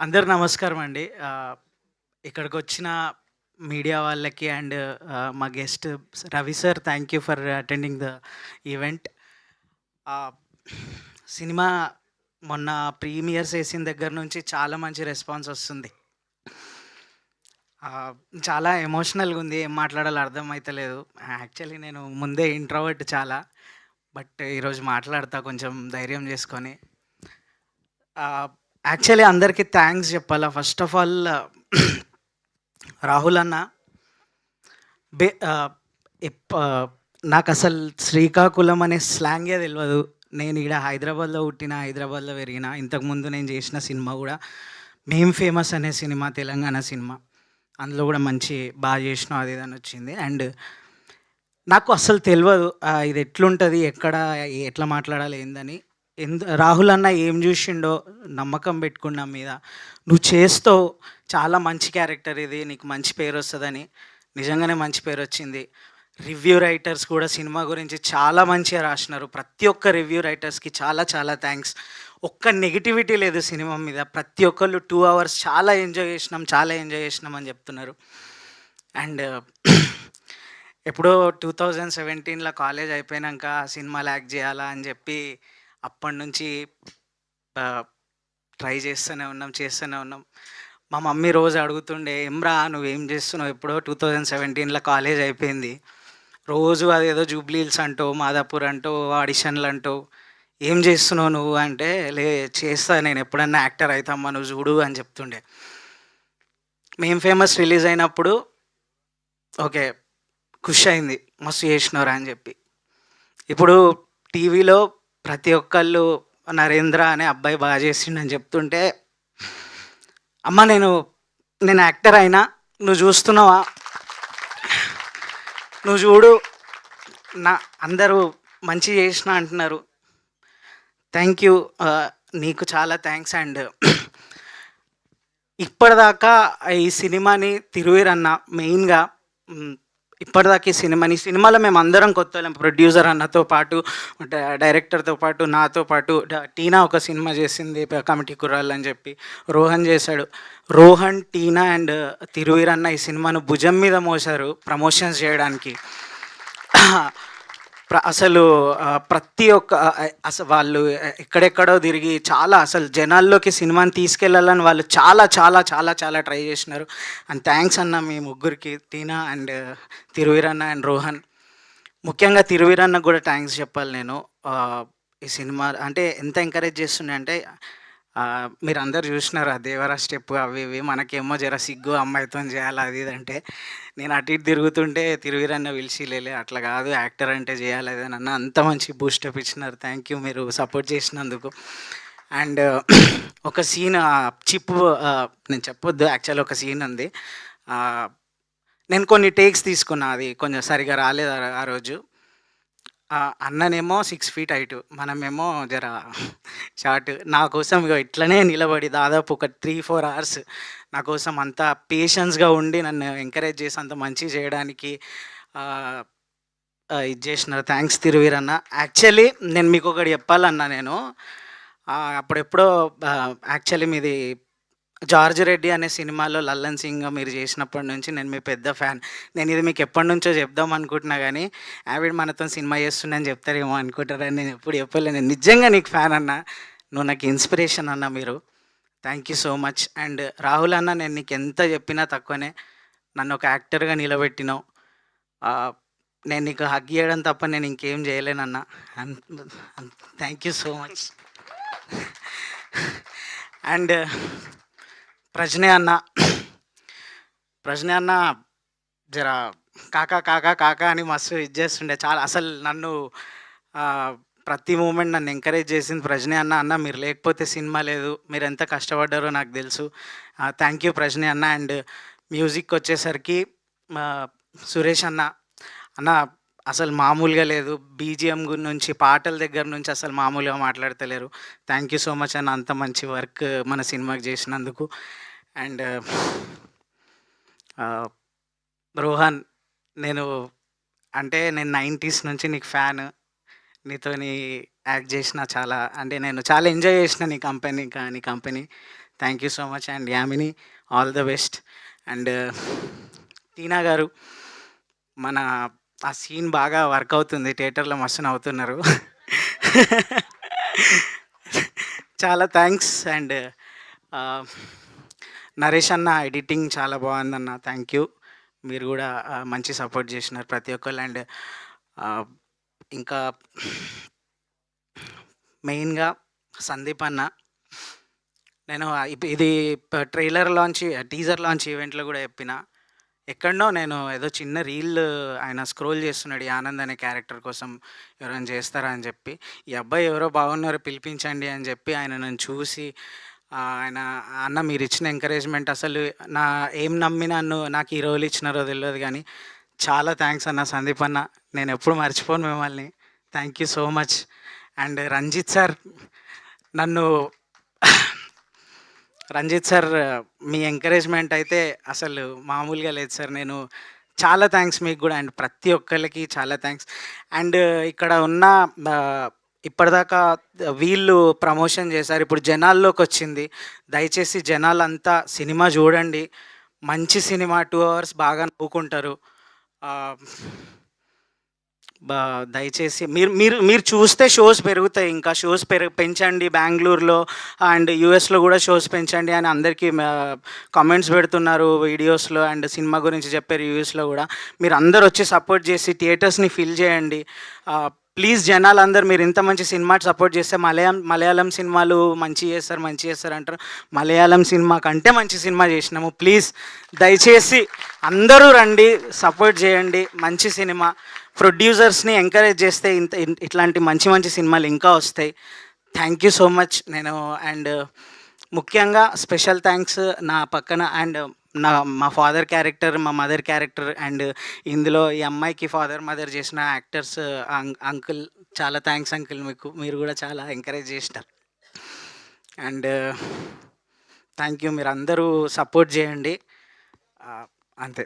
అందరు నమస్కారం అండి. ఇక్కడికి వచ్చిన మీడియా వాళ్ళకి అండ్ మా guest Ravi sir thank you for attending the event. Cinema మొన్న ప్రీమియర్స్ ఏసిన దగ్గర నుంచి చాలా మంచి రెస్పాన్స్ వస్తుంది. చాలా ఎమోషనల్‌గా ఉంది. ఏం మాట్లాడాలో అర్థమైతలేదు. యాక్చువల్లీ నేను ముందే ఇంట్రోవర్ట్ చాలా. బట్ ఈరోజు మాట్లాడతా కొంచెం ధైర్యం చేసుకొని. యాక్చువల్లీ అందరికీ థ్యాంక్స్ చెప్పాలా. ఫస్ట్ ఆఫ్ ఆల్ రాహుల్ అన్న బే uh, uh, నాకు అసలు శ్రీకాకుళం అనే స్లాంగే తెలియదు నేను ఇక్కడ హైదరాబాద్‌లో పుట్టిన, హైదరాబాద్‌లో పెరిగిన. ఇంతకుముందు నేను చేసిన సినిమా కూడా 'మేం ఫేమస్' అనే సినిమా తెలంగాణ సినిమా. అందులో కూడా మంచి బాగా చేసినావు అది అని వచ్చింది. అండ్ నాకు అస్సలు తెలియదు ఇది ఎట్లుంటుంది ఎక్కడ, ఎట్లా మాట్లాడాలి ఏందని. ఎందు రాహుల్ అన్న ఏం చూసిండో నమ్మకం పెట్టుకున్నా మీద. నువ్వు చేస్తావు. చాలా మంచి క్యారెక్టర్ ఇది. నీకు మంచి పేరు వస్తుందని నిజంగానే మంచి పేరు వచ్చింది రివ్యూ రైటర్స్ కూడా సినిమా గురించి చాలా మంచిగా రాసినారు. ప్రతి ఒక్క రివ్యూ రైటర్స్‌కి చాలా చాలా థ్యాంక్స్. ఒక్క నెగటివిటీ లేదు సినిమా మీద. ప్రతి ఒక్కళ్ళు టూ అవర్స్ చాలా ఎంజాయ్ చేసినాం, చాలా ఎంజాయ్ చేసినాం అని చెప్తున్నారు. అండ్ ఎప్పుడో 2017లో కాలేజ్ అయిపోయాక సినిమాలో యాక్ట్ చేయాలా అని చెప్పి అప్పటినుంచి నుంచి ట్రై చేస్తూనే ఉన్నాం, చేస్తూనే ఉన్నాం. మా మమ్మీ రోజు అడుగుతుండే, "ఏమ్రా నువ్వేం చేస్తున్నావు? ఎప్పుడో 2017లో కాలేజ్ అయిపోయింది. రోజు అదేదో జూబ్లీ అంటూ మాదాపూర్ అంటూ ఆడిషన్‌లు అంటూ ఏం చేస్తున్నావు నువ్వు?" అంటే, "లే చేస్తా నేను ఎప్పుడన్నా యాక్టర్ అవుతామా నువ్వు చూడు" అని చెప్తుండే. 'మేం ఫేమస్' రిలీజ్ అయినప్పుడు ఓకే. ఖుషి అయింది. మస్తు చేసినారా అని చెప్పి. ఇప్పుడు టీవీలో ప్రతి ఒక్కళ్ళు నరేంద్ర అనే అబ్బాయి బాగా చేసిండని చెప్తుంటే అమ్మ నేను నేను యాక్టర్ అయినా నువ్వు చూస్తున్నావా? నువ్వు చూడు నా అందరూ మంచి చేసినా అంటున్నారు. Thank you. నీకు చాలా థ్యాంక్స్ అండ్ ఇప్పటిదాకా ఈ సినిమాని తిరువీర్ అన్న మెయిన్‌గా ఇప్పటిదాకా ఈ సినిమాని సినిమాలో మేము అందరం కొత్త ప్రొడ్యూసర్ అన్నతో పాటు, డైరెక్టర్‌తో పాటు, నాతో పాటు టీనా ఒక సినిమా చేసింది 'కమిటీ కుర్రాళ్ళు' అని చెప్పి. రోహన్ చేశాడు. రోహన్, టీనా అండ్ తిరువీరన్న ఈ సినిమాను భుజం మీద మోసారు ప్రమోషన్స్ చేయడానికి. అసలు ప్రతి ఒక్క అసలు వాళ్ళు ఎక్కడెక్కడో తిరిగి చాలా అసలు జనాల్లోకి సినిమాని తీసుకెళ్ళాలని వాళ్ళు చాలా చాలా చాలా చాలా ట్రై చేసినారు. అండ్ థ్యాంక్స్ అన్న మీ ముగ్గురికి టీనా అండ్ తిరువీరన్న అండ్ రోహన్. ముఖ్యంగా తిరువీర్ కూడా థ్యాంక్స్ చెప్పాలి నేను. ఈ సినిమా అంటే ఎంత ఎంకరేజ్ చేస్తుండే అంటే మీరు అందరు చూసినారు ఆ దేవరా స్టెప్ అవి ఇవి. మనకేమో జర సిగ్గు అమ్మాయితోని చేయాలి అది ఇది అంటే, నేను అటు ఇటు తిరుగుతుంటే తిరువీర్ పిలిచిలేలే పిలిచి "లేలే అట్లా కాదు యాక్టర్ అంటే చేయాలి" అది అన్న. అంత మంచి బూస్టప్ ఇచ్చినారు. థ్యాంక్ యూ మీరు సపోర్ట్ చేసినందుకు. అండ్ ఒక సీన్ చిప్పు నేను చెప్పొద్దు యాక్చువల్ ఒక సీన్ ఉంది. నేను కొన్ని టేక్స్ తీసుకున్నా. అది కొంచెం సరిగ్గా రాలేదు ఆ రోజు. అన్ననేమో సిక్స్ ఫీట్ హైటు. మనమేమో జర షార్ట్. నా కోసం ఇగో ఇట్లనే నిలబడి దాదాపు ఒక 3, 4 అవర్స్ నా కోసం అంత పేషెన్స్‌గా ఉండి నన్ను ఎంకరేజ్ చేసి అంత మంచిగా చేయడానికి ఆహ్, ఆహ్, ఇది చేసినారు. థ్యాంక్స్ తిరువీర్ అన్న. యాక్చువల్లీ నేను మీకొకటి చెప్పాలన్నా నేను. ఆహ్, అప్పుడెప్పుడో ఆహ్, యాక్చువల్లీ మీది 'జార్జ్ రెడ్డి' అనే సినిమాలో లల్లన్ సింగ్ మీరు చేసినప్పటి నుంచి నేను మీ పెద్ద ఫ్యాన్. నేను ఇది మీకు ఎప్పటి నుంచో చెప్దాం అనుకుంటున్నా కానీ ఆవిడ మనతో సినిమా చేస్తుందని అని చెప్తారేమో అనుకుంటారని నేను ఎప్పుడు చెప్పలేను నిజంగా నీకు ఫ్యాన్ అన్న. నువ్వు నాకు ఇన్స్పిరేషన్ అన్న మీరు. Thank you so much. And Rahul అన్న నేను నీకు ఎంత చెప్పినా తక్కువనే. నన్ను ఒక యాక్టర్‌గా నిలబెట్టినావు. నేను నీకు హగ్ చేయడం తప్ప నేను ఇంకేం చేయలేనన్న. అన్ thank you so much. And Pragna అన్న. ప్రజ్ఞ అన్న జర కాకా, కాకా, కాకా అని మస్తు ఇది చేస్తుండే. చాలా అసలు నన్ను ప్రతి మూమెంట్ నన్ను ఎంకరేజ్ చేసింది ప్రజ్ఞ అన్న. అన్న మీరు లేకపోతే సినిమా లేదు. మీరెంత కష్టపడ్డారో నాకు తెలుసు. థ్యాంక్ యూ ప్రజ్ఞ అన్న. అండ్ మ్యూజిక్ వచ్చేసరికి సురేష్ అన్న. అన్న అసలు మామూలుగా లేదు. బీజీఎం నుంచి పాటల దగ్గర నుంచి అసలు మామూలుగా మాట్లాడతలేరు. థ్యాంక్ యూ సో మచ్ అన్న అంత మంచి వర్క్ మన సినిమాకి చేసినందుకు. అండ్ రోహన్ నేను అంటే నేను 90స్ నుంచి నీకు ఫ్యాన్. నీతోని యాక్ట్ చేసిన చాలా అంటే నేను చాలా ఎంజాయ్ చేసిన నీ కంపెనీ నీ company. Thank you so much and Yamini all the best and Teena గారు మన ఆ సీన్ బాగా వర్క్ అవుతుంది థియేటర్లో మస్తు నవ్వుతున్నారు చాలా థ్యాంక్స్ అండ్ నరేష్ అన్న ఎడిటింగ్ చాలా బాగుందన్న. థ్యాంక్ యూ మీరు కూడా మంచి సపోర్ట్ చేసినారు ప్రతి ఒక్కళ్ళు. అండ్ ఇంకా మెయిన్గా సందీప్ అన్న. నేను ఇప్- ఇది ట్రైలర్ లాంచ్ టీజర్ లాంచ్ ఈవెంట్లో కూడా చెప్పిన. ఎక్కడనో నేను ఏదో చిన్న రీల్ ఆయన స్క్రోల్ చేస్తున్నాడు ఈ ఆనంద్ అనే క్యారెక్టర్ కోసం ఎవరైనా చేస్తారా అని చెప్పి. ఈ అబ్బాయి ఎవరో బాగున్నారో పిలిపించండి అని చెప్పి ఆయన నన్ను చూసి ఆయన అన్న మీరు ఇచ్చిన ఎంకరేజ్మెంట్ అసలు నా ఏం నమ్మి నన్ను నాకు ఈ రోల్ ఇచ్చినారో తెలియదు కానీ చాలా థ్యాంక్స్ అన్న సందీప్ అన్న. నేను ఎప్పుడు మర్చిపోను మిమ్మల్ని. Thank you so much and Ranjith sir నన్ను రంజిత్ సార్ మీ ఎంకరేజ్మెంట్ అయితే అసలు మామూలుగా లేదు సార్ నేను చాలా థ్యాంక్స్ మీకు కూడా అండ్ ప్రతి ఒక్కరికి చాలా థ్యాంక్స్ అండ్ ఇక్కడ ఉన్న ఇప్పటిదాకా వీళ్ళు ప్రమోషన్ చేశారు. ఇప్పుడు జనాల్లోకి వచ్చింది దయచేసి జనాలంతా సినిమా చూడండి. మంచి సినిమా టూ అవర్స్ బాగా నవ్వుకుంటారు. బా దయచేసి మీరు మీరు మీరు చూస్తే షోస్ పెరుగుతాయి. ఇంకా షోస్ పెరుగు పెంచండి బెంగళూరులో అండ్ యూఎస్లో కూడా షోస్ పెంచండి అని అందరికీ కామెంట్స్ పెడుతున్నారు వీడియోస్లో అండ్ సినిమా గురించి చెప్పారు యూఎస్లో కూడా. మీరు అందరు వచ్చి సపోర్ట్ చేసి థియేటర్స్ని ఫిల్ చేయండి. ప్లీజ్ జనాలు అందరు మీరు ఇంత మంచి సినిమా సపోర్ట్ చేస్తే మలయాళం మలయాళం సినిమాలు మంచి చేస్తారు మంచి చేస్తారు అంటారు. మలయాళం సినిమా కంటే మంచి సినిమా చేసినాము. ప్లీజ్ దయచేసి అందరూ రండి సపోర్ట్ చేయండి. మంచి సినిమా. ప్రొడ్యూసర్స్ని ఎంకరేజ్ చేస్తే ఇంత ఇట్లాంటి మంచి మంచి సినిమాలు ఇంకా వస్తాయి. థ్యాంక్ యూ సో మచ్ నేను అండ్ ముఖ్యంగా స్పెషల్ థ్యాంక్స్ నా పక్కన అండ్ నా మా ఫాదర్ క్యారెక్టర్ మా మదర్ క్యారెక్టర్ అండ్ ఇందులో ఈ అమ్మాయికి ఫాదర్ మదర్ చేసిన యాక్టర్స్ అంకుల్ చాలా థ్యాంక్స్ అంకుల్ మీకు. మీరు కూడా చాలా ఎంకరేజ్ చేసినారు. అండ్ థ్యాంక్ యూ మీరు అందరూ సపోర్ట్ చేయండి అంతే.